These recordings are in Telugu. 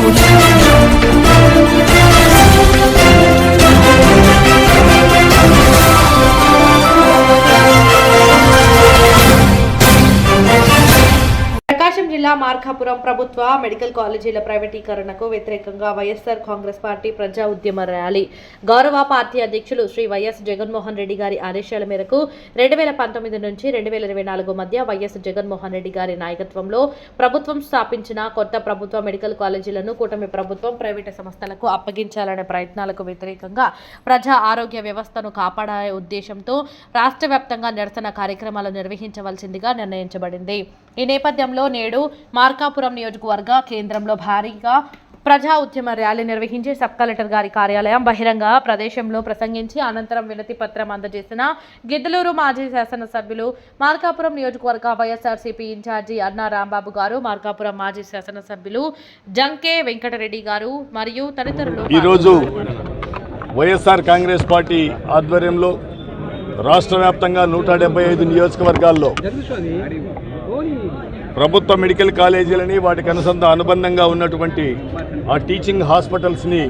Saúde. జిల్లా మార్కాపురం ప్రభుత్వ మెడికల్ కాలేజీల ప్రైవేటీకరణకు వ్యతిరేకంగా వైఎస్ఆర్ కాంగ్రెస్ పార్టీ ప్రజా ఉద్యమ ర్యాలీ. గౌరవ పార్టీ అధ్యక్షులు శ్రీ వైఎస్ జగన్మోహన్ రెడ్డి గారి ఆదేశాల మేరకు రెండు వేల పంతొమ్మిది నుంచి రెండు వేల ఇరవై నాలుగు మధ్య వైఎస్ జగన్మోహన్ రెడ్డి గారి నాయకత్వంలో ప్రభుత్వం స్థాపించిన కొత్త ప్రభుత్వ మెడికల్ కాలేజీలను కూటమి ప్రభుత్వం ప్రైవేటు సంస్థలకు అప్పగించాలనే ప్రయత్నాలకు వ్యతిరేకంగా ప్రజా ఆరోగ్య వ్యవస్థను కాపాడే ఉద్దేశంతో రాష్ట్ర వ్యాప్తంగా నిరసన కార్యక్రమాలు నిర్వహించవలసిందిగా నిర్ణయించబడింది. ఈ నేపథ్యంలో నేడు మార్కాపురం నియోజకవర్గ కేంద్రంలో భారీగా ప్రజా ఉద్యమ ర్యాలీ నిర్వహించి సబ్ కలెక్టర్ గారి కార్యాలయం బహిరంగ ప్రదేశంలో ప్రసంగించి అనంతరం వినతి పత్రం అందజేసిన గిద్దలూరు మాజీ శాసనసభ్యులు మార్కాపురం నియోజకవర్గ వైఎస్ఆర్సీపీ ఇన్ఛార్జి అన్నా రాంబాబు గారు మార్కాపురం మాజీ శాసనసభ్యులు జంకే వెంకటరెడ్డి గారు మరియు తదితరులు ఈరోజు వైఎస్ఆర్ కాంగ్రెస్ పార్టీ ఆధ్వర్యంలో రాష్ట్ర వ్యాప్తంగా నూట డెబ్బై ఐదు నియోజకవర్గాల్లో ప్రభుత్వ మెడికల్ కాలేజీలని వాటికి అనుసంధ అనుబంధంగా ఉన్నటువంటి ఆ టీచింగ్ హాస్పిటల్స్ని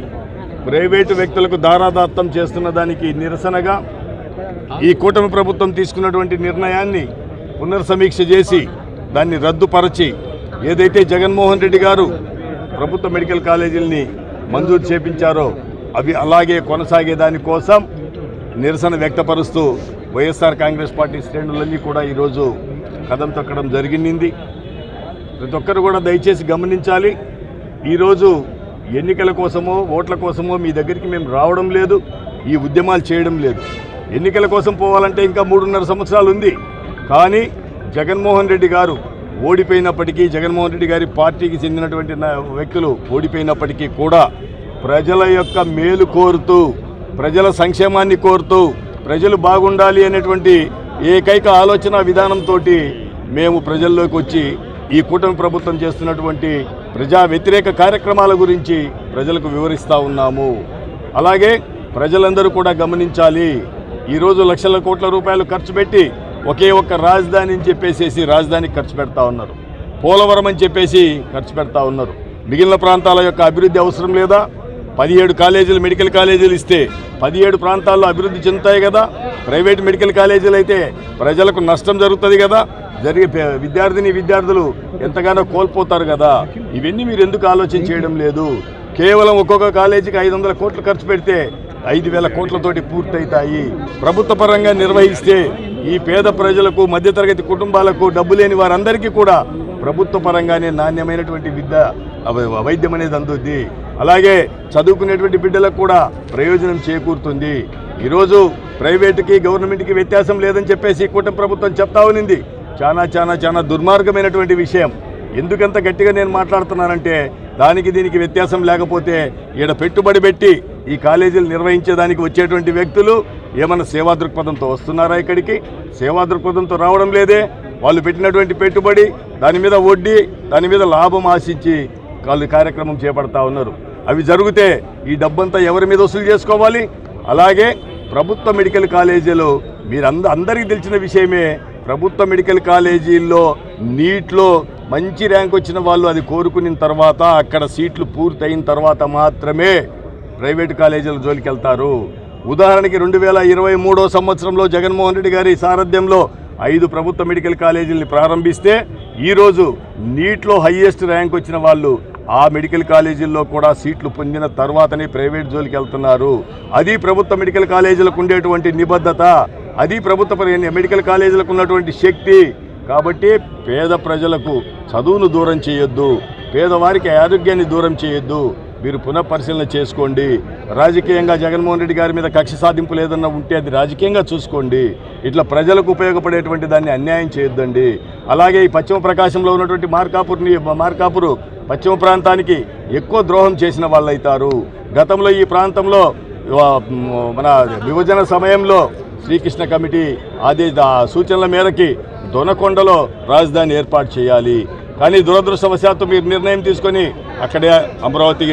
ప్రైవేటు వ్యక్తులకు దారాదత్తం చేస్తున్న దానికి నిరసనగా ఈ కూటమి ప్రభుత్వం తీసుకున్నటువంటి నిర్ణయాన్ని పునర్సమీక్ష చేసి దాన్ని రద్దుపరచి ఏదైతే జగన్మోహన్ రెడ్డి గారు ప్రభుత్వ మెడికల్ కాలేజీలని మంజూరు చేపించారో అవి అలాగే కొనసాగే దానికోసం నిరసన వ్యక్తపరుస్తూ వైఎస్ఆర్ కాంగ్రెస్ పార్టీ శ్రేణులన్నీ కూడా ఈరోజు కదం తొక్కడం జరిగింది. ప్రతి ఒక్కరు కూడా దయచేసి గమనించాలి. ఈరోజు ఎన్నికల కోసమో ఓట్ల కోసమో మీ దగ్గరికి మేము రావడం లేదు ఈ ఉద్యమాలు చేయడం లేదు. ఎన్నికల కోసం పోవాలంటే ఇంకా మూడున్నర సంవత్సరాలు ఉంది. కానీ జగన్మోహన్ రెడ్డి గారు ఓడిపోయినప్పటికీ జగన్మోహన్ రెడ్డి గారి పార్టీకి చెందినటువంటి వ్యక్తులు ఓడిపోయినప్పటికీ కూడా ప్రజల యొక్క మేలు కోరుతూ ప్రజల సంక్షేమాన్ని కోరుతూ ప్రజలు బాగుండాలి అనేటువంటి ఏకైక ఆలోచన విధానంతో మేము ప్రజల్లోకి వచ్చి ఈ కూటమి ప్రభుత్వం చేస్తున్నటువంటి ప్రజా వ్యతిరేక కార్యక్రమాల గురించి ప్రజలకు వివరిస్తూ ఉన్నాము. అలాగే ప్రజలందరూ కూడా గమనించాలి. ఈరోజు లక్షల కోట్ల రూపాయలు ఖర్చు పెట్టి ఒకే ఒక్క రాజధాని అని చెప్పేసేసి రాజధానికి ఖర్చు పెడతా ఉన్నారు. పోలవరం అని చెప్పేసి ఖర్చు పెడతా ఉన్నారు. మిగిలిన ప్రాంతాల యొక్క అభివృద్ధి అవసరం లేదా? పదిహేడు కాలేజీలు మెడికల్ కాలేజీలు ఇస్తే పదిహేడు ప్రాంతాల్లో అభివృద్ధి చెందుతాయి కదా. ప్రైవేట్ మెడికల్ కాలేజీలు అయితే ప్రజలకు నష్టం జరుగుతుంది కదా. జరిగే విద్యార్థిని విద్యార్థులు ఎంతగానో కోల్పోతారు కదా. ఇవన్నీ మీరు ఎందుకు ఆలోచన చేయడం లేదు? కేవలం ఒక్కొక్క కాలేజీకి ఐదు వందల కోట్లు ఖర్చు పెడితే ఐదు వేల కోట్లతోటి పూర్తవుతాయి ప్రభుత్వ పరంగా నిర్వహిస్తే ఈ పేద ప్రజలకు మధ్యతరగతి కుటుంబాలకు డబ్బు లేని వారందరికీ కూడా ప్రభుత్వ పరంగానే నాణ్యమైనటువంటి విద్య వైద్యం అనేది అందుద్ది. అలాగే చదువుకునేటువంటి బిడ్డలకు కూడా ప్రయోజనం చేకూరుతుంది. ఈరోజు ప్రైవేటుకి గవర్నమెంట్కి వ్యత్యాసం లేదని చెప్పేసి కూటమి ప్రభుత్వం చెప్తా ఉన్నింది. చాలా చాలా చాలా దుర్మార్గమైనటువంటి విషయం. ఎందుకంత గట్టిగా నేను మాట్లాడుతున్నానంటే దానికి దీనికి వ్యత్యాసం లేకపోతే ఈడ పెట్టుబడి పెట్టి ఈ కాలేజీలు నిర్వహించేదానికి వచ్చేటువంటి వ్యక్తులు ఏమైనా సేవా దృక్పథంతో వస్తున్నారా ఇక్కడికి? సేవా దృక్పథంతో రావడం లేదే. వాళ్ళు పెట్టినటువంటి పెట్టుబడి దాని మీద వడ్డీ దాని మీద లాభం ఆశించి వాళ్ళు కార్యక్రమం చేపడతా ఉన్నారు. అవి జరిగితే ఈ డబ్బంతా ఎవరి మీద వసూలు చేసుకోవాలి? అలాగే ప్రభుత్వ మెడికల్ కాలేజీలు మీరు అంద అందరికీ తెలిసిన విషయమే ప్రభుత్వ మెడికల్ కాలేజీల్లో నీట్లో మంచి ర్యాంక్ వచ్చిన వాళ్ళు అది కోరుకున్న తర్వాత అక్కడ సీట్లు పూర్తయిన తర్వాత మాత్రమే ప్రైవేట్ కాలేజీల జోలికి వెళ్తారు. ఉదాహరణకి రెండు వేల ఇరవై మూడో సంవత్సరంలో జగన్మోహన్ రెడ్డి గారి సారథ్యంలో ఐదు ప్రభుత్వ మెడికల్ కాలేజీలని ప్రారంభిస్తే ఈరోజు నీట్లో హయ్యెస్ట్ ర్యాంక్ వచ్చిన వాళ్ళు ఆ మెడికల్ కాలేజీల్లో కూడా సీట్లు పొందిన తర్వాతనే ప్రైవేట్ జోలికి వెళ్తున్నారు. అది ప్రభుత్వ మెడికల్ కాలేజీలకు ఉండేటువంటి నిబద్ధత. అది ప్రభుత్వ మెడికల్ కాలేజీలకు ఉన్నటువంటి శక్తి. కాబట్టి పేద ప్రజలకు చదువును దూరం చేయొద్దు. పేదవారికి ఆరోగ్యాన్ని దూరం చేయొద్దు. మీరు పునఃపరిశీలన చేసుకోండి. రాజకీయంగా జగన్మోహన్ రెడ్డి గారి మీద కక్ష సాధింపు లేదన్నా ఉంటే అది రాజకీయంగా చూసుకోండి. ఇట్లా ప్రజలకు ఉపయోగపడేటువంటి దాన్ని అన్యాయం చేయొద్దండి. అలాగే ఈ పశ్చిమ ప్రకాశంలో ఉన్నటువంటి మార్కాపూర్ని మార్కాపూర్ పశ్చిమ ప్రాంతానికి ఎక్కువ ద్రోహం చేసిన వాళ్ళు అవుతారు గతంలో ఈ ప్రాంతంలో మన విభజన సమయంలో శ్రీకృష్ణ కమిటీ ఆదే సూచనల మేరకి దొనకొండలో రాజధాని ఏర్పాటు చేయాలి. కానీ దురదృష్టవశాత్తు మీరు నిర్ణయం తీసుకొని అక్కడే అమరావతి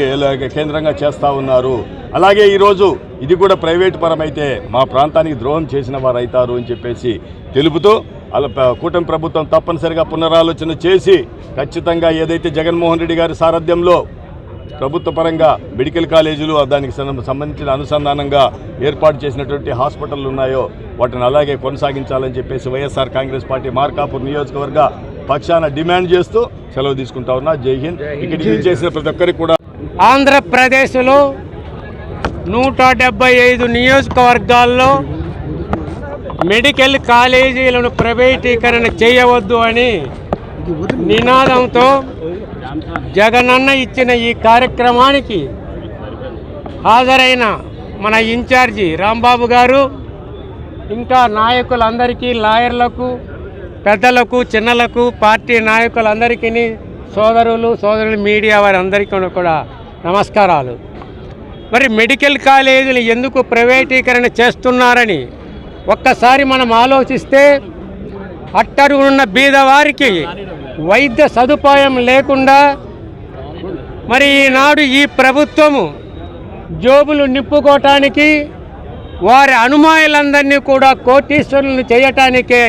కేంద్రంగా చేస్తూ ఉన్నారు. అలాగే ఈరోజు ఇది కూడా ప్రైవేట్ పరమైతే మా ప్రాంతానికి ద్రోహం చేసిన వారు అవుతారు అని చెప్పేసి తెలుపుతూ అలా కూటమి ప్రభుత్వం తప్పనిసరిగా పునరాలోచన చేసి ఖచ్చితంగా ఏదైతే జగన్మోహన్ రెడ్డి గారి సారథ్యంలో ప్రభుత్వ పరంగా మెడికల్ కాలేజీలు దానికి సంబంధించిన అనుసంధానంగా ఏర్పాటు చేసినటువంటి హాస్పిటల్ ఉన్నాయో వాటిని అలాగే కొనసాగించాలని చెప్పేసి వైఎస్ఆర్ కాంగ్రెస్ పార్టీ మార్కాపూర్ నియోజకవర్గ పక్షాన డిమాండ్ చేస్తూ సెలవు తీసుకుంటా ఉన్నా. జై హింద్. ఇక్కడికి చేసిన ప్రతి ఒక్కరికి కూడా ఆంధ్రప్రదేశ్లో నూట డెబ్బై ఐదు నియోజకవర్గాల్లో మెడికల్ కాలేజీలను ప్రైవేటీకరణ చేయవద్దు అని నినాదంతో జగనన్న ఇచ్చిన ఈ కార్యక్రమానికి హాజరైన మన ఇన్ఛార్జి రాంబాబు గారు ఇంకా నాయకులందరికీ లాయర్లకు పెద్దలకు చిన్నలకు పార్టీ నాయకులందరికీ సోదరులు సోదరులు మీడియా వారందరికీ కూడా నమస్కారాలు. మరి మెడికల్ కాలేజీలు ఎందుకు ప్రైవేటీకరణ చేస్తున్నారని ఒక్కసారి మనం ఆలోచిస్తే అట్టరు ఉన్న బీదవారికి వైద్య సదుపాయం లేకుండా మరి ఈనాడు ఈ ప్రభుత్వము జోబులు నిప్పుకోవటానికి వారి అనుమాయులందరినీ కూడా కోటీశ్వరులను చేయటానికే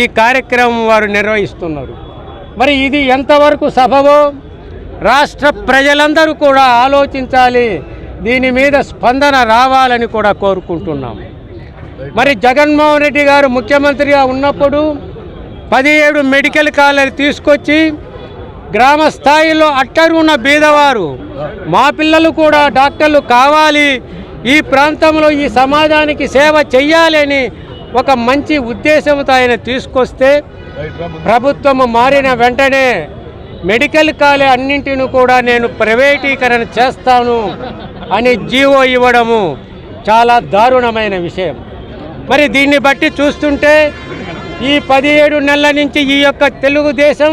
ఈ కార్యక్రమం వారు నిర్వహిస్తున్నారు. మరి ఇది ఎంతవరకు సభవో రాష్ట్ర ప్రజలందరూ కూడా ఆలోచించాలి దీని మీద స్పందన రావాలని కూడా కోరుకుంటున్నాము. మరి జగన్మోహన్ రెడ్డి గారు ముఖ్యమంత్రిగా ఉన్నప్పుడు పదిహేడు మెడికల్ కాలేజీ తీసుకొచ్చి గ్రామ స్థాయిలో అట్టరు ఉన్న బీదవారు మా పిల్లలు కూడా డాక్టర్లు కావాలి ఈ ప్రాంతంలో ఈ సమాజానికి సేవ చెయ్యాలని ఒక మంచి ఉద్దేశంతో ఆయన తీసుకొస్తే ప్రభుత్వం మారిన వెంటనే మెడికల్ కాలేజ్ అన్నింటిని కూడా నేను ప్రైవేటీకరణ చేస్తాను అని జీవో ఇవ్వడము చాలా దారుణమైన విషయం. మరి దీన్ని బట్టి చూస్తుంటే ఈ పదిహేడు నెలల నుంచి ఈ యొక్క తెలుగుదేశం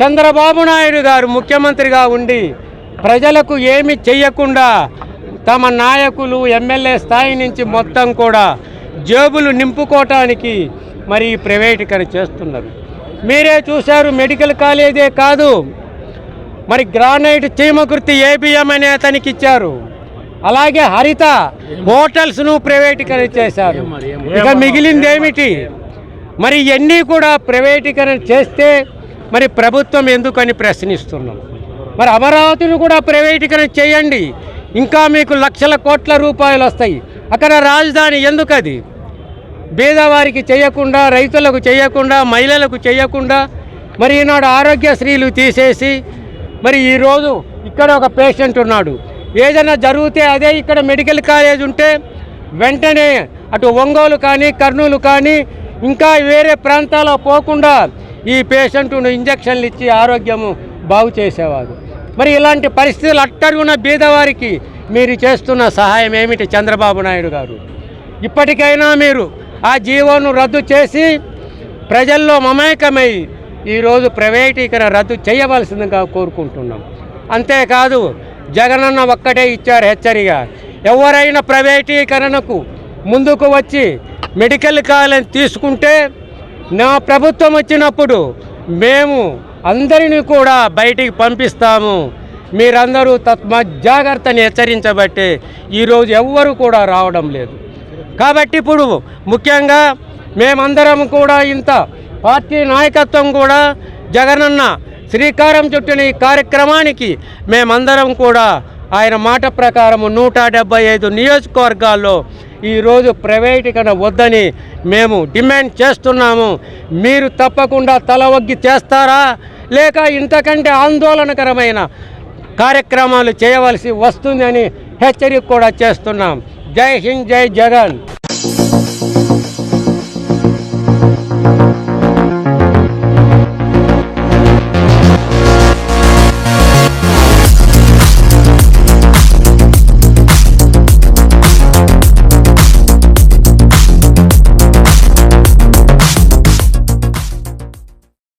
చంద్రబాబు నాయుడు గారు ముఖ్యమంత్రిగా ఉండి ప్రజలకు ఏమి చెయ్యకుండా తమ నాయకులు ఎమ్మెల్యే స్థాయి నుంచి మొత్తం కూడా జేబులు నింపుకోవటానికి మరి ప్రైవేటీకరణ చేస్తున్నారు. మీరే చూశారు మెడికల్ కాలేజే కాదు. మరి గ్రానైట్ చీమకృతి ఏబిఎం అనే అతనికి ఇచ్చారు. అలాగే హరిత హోటల్స్ను ప్రైవేటీకరణ చేశారు ఇక మిగిలింది ఏమిటి మరి ఇవన్నీ కూడా ప్రైవేటీకరణ చేస్తే మరి ప్రభుత్వం ఎందుకని ప్రశ్నిస్తున్నాం మరి అమరావతిని కూడా ప్రైవేటీకరణ చేయండి. ఇంకా మీకు లక్షల కోట్ల రూపాయలు వస్తాయి. అక్కడ రాజధాని ఎందుకు అది పేదవారికి చేయకుండా రైతులకు చేయకుండా మహిళలకు చేయకుండా మరి ఈనాడు ఆరోగ్యశ్రీలు తీసేసి మరి ఈరోజు ఇక్కడ ఒక పేషెంట్ ఉన్నాడు. ఏదైనా జరిగితే అదే ఇక్కడ మెడికల్ కాలేజ్ ఉంటే వెంటనే అటు ఒంగోలు కానీ కర్నూలు కానీ ఇంకా వేరే ప్రాంతాల్లో పోకుండా ఈ పేషెంట్ను ఇంజక్షన్లు ఇచ్చి ఆరోగ్యము బాగు చేసేవారు. మరి ఇలాంటి పరిస్థితులు అట్టడుగున్న బీదవారికి మీరు చేస్తున్న సహాయం ఏమిటి చంద్రబాబు నాయుడు గారు? ఇప్పటికైనా మీరు ఆ జీవోను రద్దు చేసి ప్రజల్లో మమేకమై ఈరోజు ప్రైవేటీకరణ రద్దు చేయవలసిందిగా కోరుకుంటున్నాం. అంతేకాదు జగనన్న ఒక్కటే ఇచ్చారు హెచ్చరిక. ఎవరైనా ప్రైవేటీకరణకు ముందుకు వచ్చి మెడికల్ కాలేజ్ తీసుకుంటే నా ప్రభుత్వం వచ్చినప్పుడు మేము అందరినీ కూడా బయటికి పంపిస్తాము. మీరందరూ తత్మ జాగ్రత్తని హెచ్చరించబట్టే ఈరోజు ఎవ్వరు కూడా రావడం లేదు. కాబట్టి ఇప్పుడు ముఖ్యంగా మేమందరం కూడా ఇంత పార్టీ నాయకత్వం కూడా జగనన్న శ్రీకారం చుట్టిన ఈ కార్యక్రమానికి మేమందరం కూడా ఆయన మాట ప్రకారం నూట డెబ్బై ఐదు నియోజకవర్గాల్లో ఈరోజు ప్రైవేటీకరణ వద్దని మేము డిమాండ్ చేస్తున్నాము. మీరు తప్పకుండా తల ఒగ్గి చేస్తారా? లేక ఇంతకంటే ఆందోళనకరమైన కార్యక్రమాలు చేయవలసి వస్తుందని హెచ్చరిక కూడా చేస్తున్నాం. జై హింద్ జై జగన్.